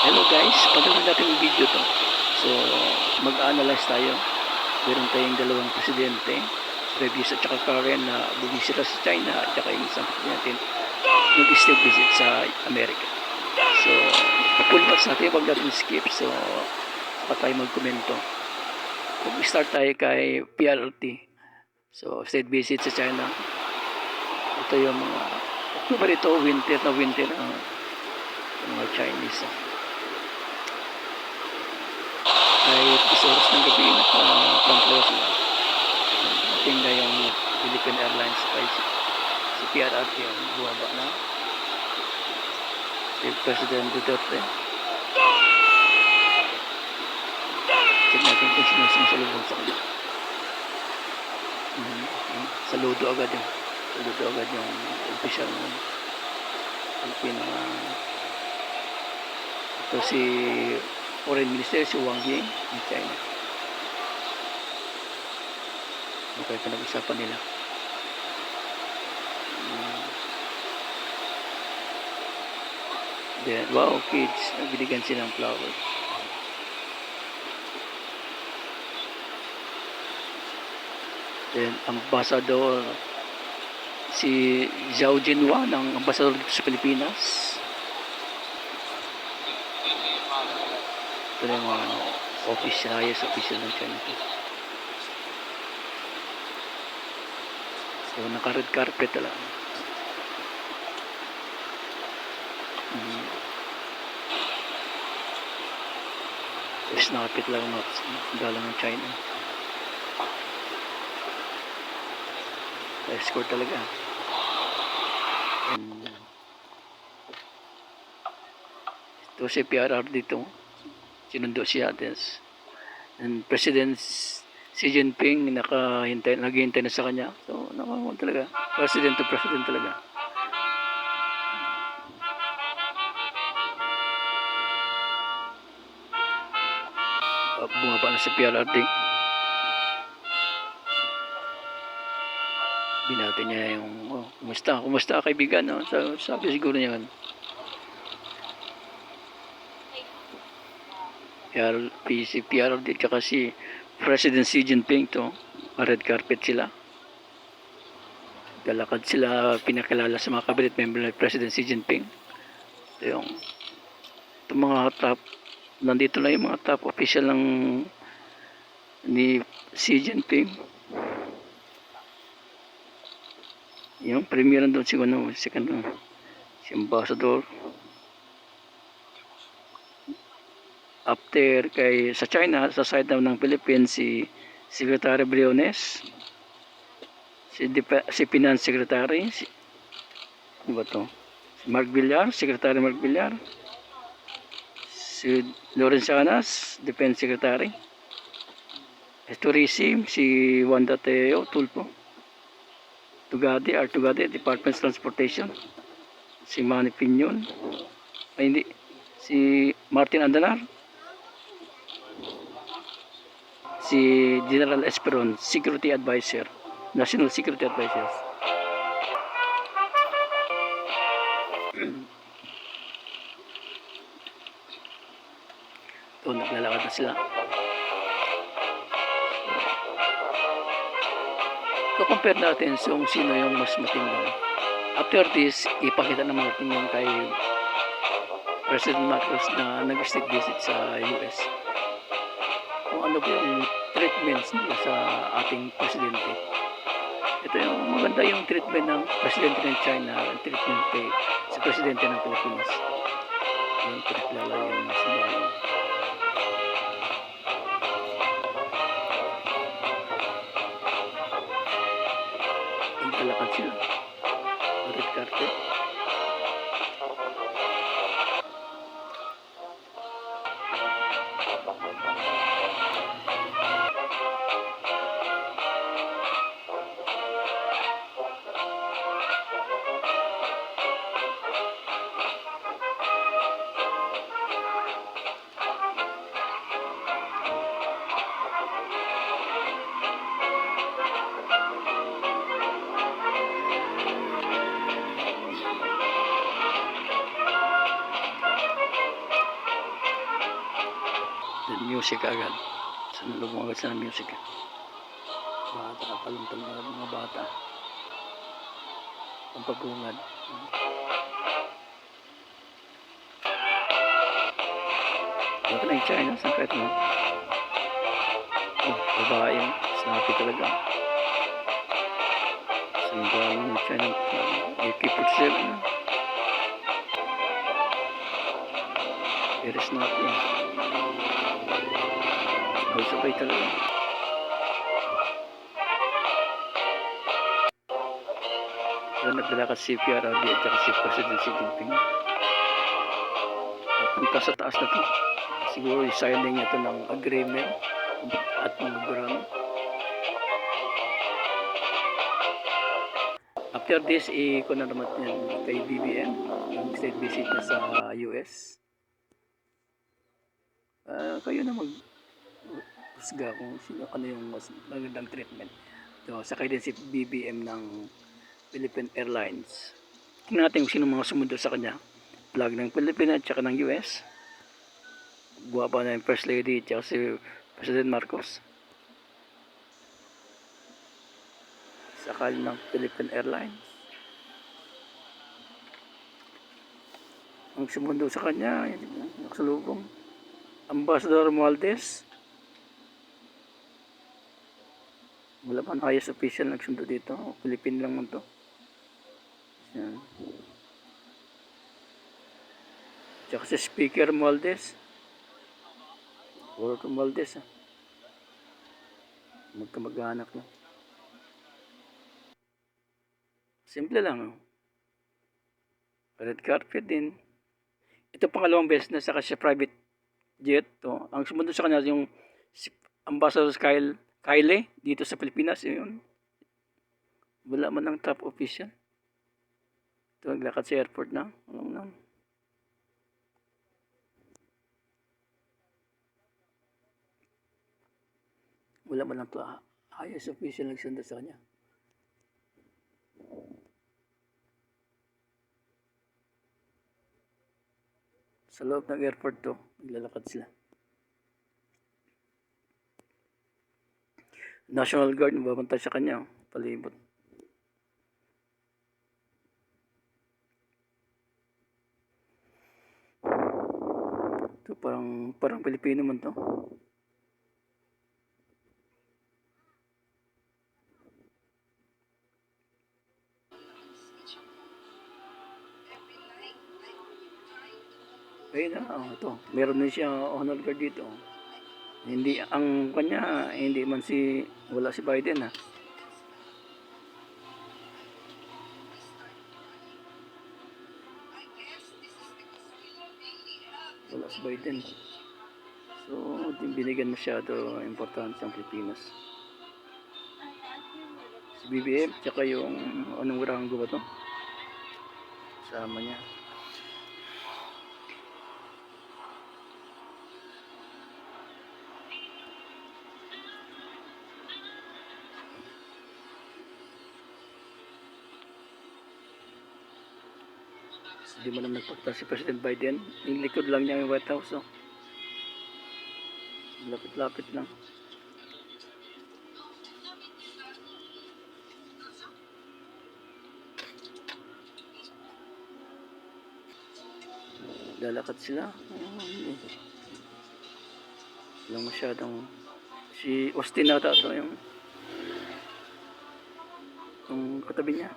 Hello guys, panood natin yung video to. So, mag-analyze tayo. Meron tayong dalawang presidente, previous at saka current na bumisita sa China at saka yung isang presidente nag-state visit sa Amerika. So, full watch natin, huwag natin skip. So, pa tayo magkomento. Mag-start tayo kay PRT. So, state visit sa China. Ito yung mga, October ito, winter na winter ng mga Chinese. Ah. Kahit is oras ng gabi, naka-control sila. Ating na yung Philippine Airlines kay si, PRRT yung buwaba na. Si President Duterte. Check natin kung sino sumusalubong sa kanya. Mhm, mhm. Saludo agad yung saludo agad yung official ng Filipino ito si Foreign Minister si Wang Yi ng China. Kayo pinag-usapan nila? Hmm. Then, wow, kids, nabiligan silang flowers. Then, ambassador si Zhao Jinhua ng ambassador sa Pilipinas. Ito na yung ano, official, highest official ng China. So, naka-red carpet talaga. Mm. Tapos nakapit lang mga galang ng China. Escort talaga. And, ito si PRR dito sinundo siya ates and President Xi Jinping nakahintay naghihintay na sa kanya. So nakakawag talaga. President to president talaga. Uh, bumaba na si PRRD binati niya yung oh, kumusta? Kumusta kaibigan? No? so, sabi siguro niya ano, PR, si PRD tsaka si President Xi Jinping to red carpet sila. Galakad sila pinakilala sa mga cabinet member ni President Xi Jinping. Ito yung ito mga top nandito na yung mga top official ng ni Xi Jinping. Yung premier nandun si ano si ano si ambassador after kay sa China sa side naman ng Philippines si Secretary Briones. Si, Dep- si Finance Secretary si, ano ba to? Si Mark Villar Secretary Mark Villar. Si Lawrence Anas Defense Secretary. Tourism si Wanda Teo Tulpo. Tugade R. Tugade Department of Transportation. Si Manny Piñon. Ay hindi. Si Martin Andanar si General Esperon, Security Advisor, National Security Advisor. Ito, naglalakad na sila. So, compare natin kung sino yung mas matindang. After this, ipakita naman natin yung kay President Marcos na nag-state visit sa US ano po yung treatments sa ating presidente. Ito yung maganda yung treatment ng presidente ng China, ang treatment kay sa presidente ng Pilipinas. Yung pinakilala yung mas bago. Ang kalakad sila. Red carpet. Music agad. Mo agad sa music. Bata palumpal na mga bata. Pampabungad. Baka na yung China, saan kahit mo? Oh, babae. Snappy talaga. Sandal ng China. AK-47 na. Very snappy. Sabay-sabay talaga. Yun, nagdala ka si PRRD at saka si President Xi Jinping. Punta sa taas na to. Siguro signing ito ng agreement at program. After this, iko na naman yan kay BBM, yung state visit niya sa US. Ah, kayo na mag husga kung sino ano yung mas magandang treatment. So, sakay din si BBM ng Philippine Airlines. Tingnan natin kung sino mga sumunod sa kanya. Vlog ng Pilipinas at saka ng US. Buwa pa na yung First Lady at saka si President Marcos. Sakal ng Philippine Airlines. Ang sumundo sa kanya, nakasalubong. Ambassador Maldes. Wala pa na highest official nagsundo dito. Philippine lang man to. Yan. Tsaka si Speaker Maldes. To Maldes ah. Magkamag-anak na. Simple lang oh. Red carpet din. Ito pangalawang beses na saka siya private jet to. Ang sumunod sa kanya yung si Ambassador Kyle Kyle dito sa Pilipinas yun. Wala man ng top official. Ito naglakad sa airport na. Ano na. Wala man lang to. ah, Highest official nagsunod sa kanya. Sa loob ng airport to, naglalakad sila. National Guard, babantay sa kanya, oh, palibot. Ito parang, parang Pilipino man to. Ayun na, oh, ito. Meron din siya honor guard dito. oh. Hindi, ang kanya, hindi man si, wala si Biden ha. Wala si Biden. So, binigyan masyado importante ang Pilipinas. Si BBM, tsaka yung anong Rango ba to? Sama niya. Hindi mo naman nagpagta si President Biden. Yung likod lang niya yung White House. Oh. Lapit-lapit lang. Lalakad sila. Walang masyadong... Si Austin nata ito yung... Yung katabi niya.